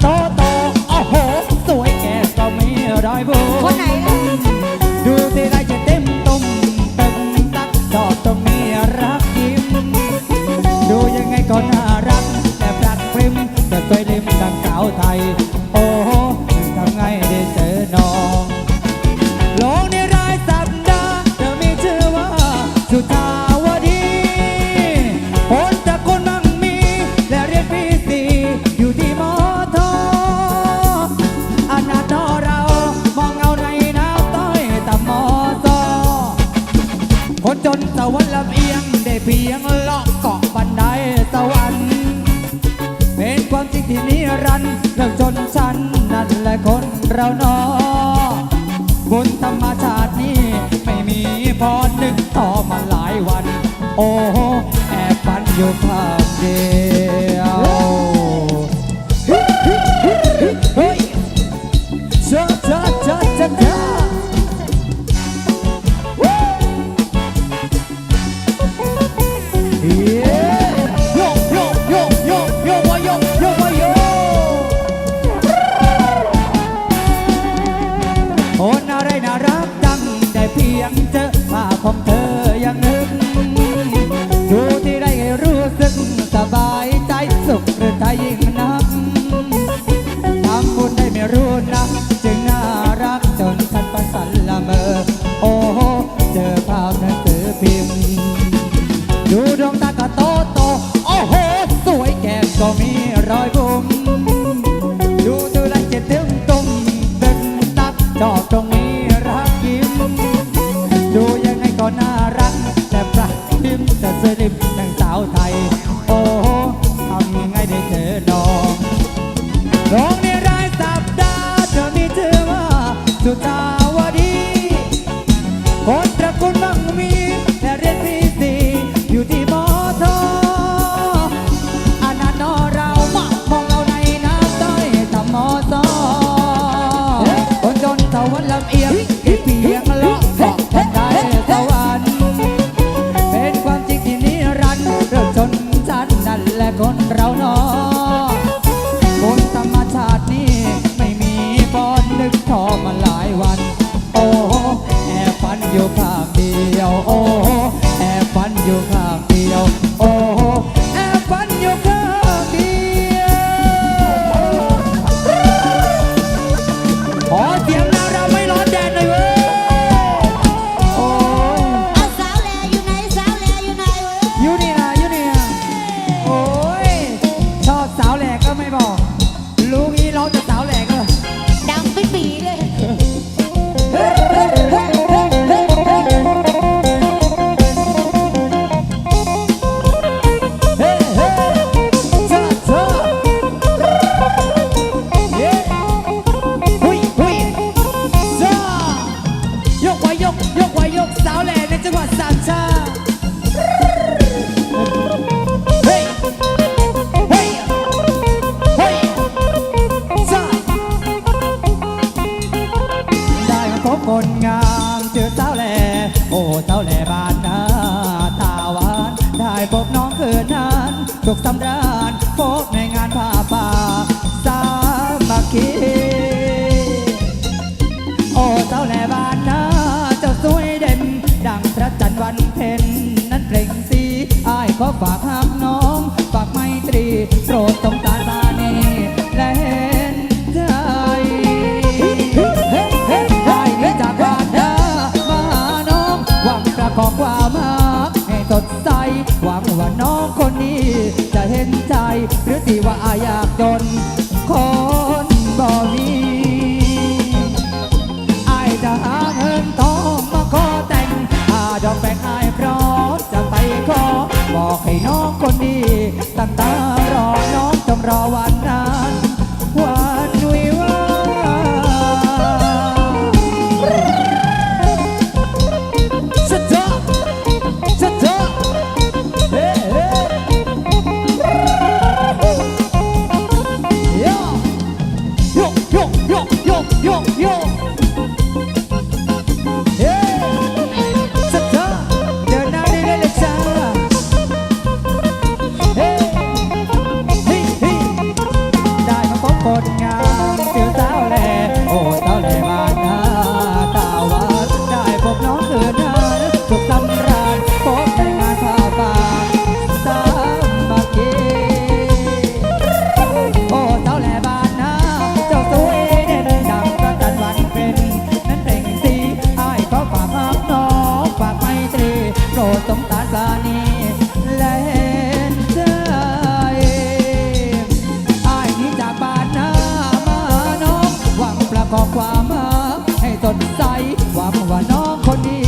โตโตโอ้โห สวยแก่ก็มีรอยบุคนไหนล่ะดูทีไรจะเต็มตุ่มเต็มตักชอบตรงนี้รักยิ้ม ดูยังไงก็น่ารัก แต่ปรักปริมจะสวยริมดังสาวไทย ลำเอียงได้เพียงเลาะเกาะบันไดสวรรค์เป็นความจริงที่นิรันดร์เรื่องจนฉันนั่นแหละคนเราเนอบนธรรมชาตินี้ไม่มีพอนึกต่อมาหลายวัน โอ้แอบฝันอยู่ภาพเดีย เพียงเจอภาพของเธออย่างหนึ่งดูที่ได้รู้สึกสบายใจสุขหรือใจยิ่งนักทำบุญได้ไม่รู้นะจึงน่ารักจนฉันประสันละเมอ โอ้โหเจอภาพหนังสือพิมพ์ ดูดวงตาก็โตโตโอ้โหสวยแก้มก็มีรอยบุ แต่สลิมดังสาวไทย โอ้โทำยังไงได้เจอน้องน้องในรายสัปดาห์เธอมีชื่อว่าสุทา ขสำราญพบในงานผ้าป่าสามัคคีโอ้เจ้าแหล่บ้านนาเจ้าสวยเด่น ดังพระจันทร์วันเพ็ญนั้นเปล่งสีอ้ายขอฝากหักน้อง ฝากไมตรีโปรดสงสารมานีและเห็นใจอ้นี้จากบ้านนามาหาน้องหวังประคองความรักให้สดใสหวังว่าน้องคนนี้ นใจ หรือที่ว่าอยากจนคนบ่มีไอจะหาเงินทองมาขอแต่งอาดอกแบ่งไอเพร้อมจะไปขอ บอกให้น้องคนดีตั้งตารอน้องจงรอวัน นใสหวังว่าน้องคนดี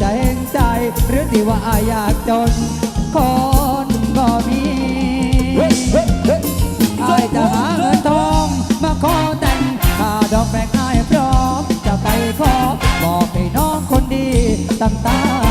จะเห็นใจ หรือที่ว่าอยากจน คนก็มีอายจะหาเงินทองมาขอแต่งถ้าดอกแปลงอายพร้อมจะไปขอบอกให้น้องคนดีตั้งตา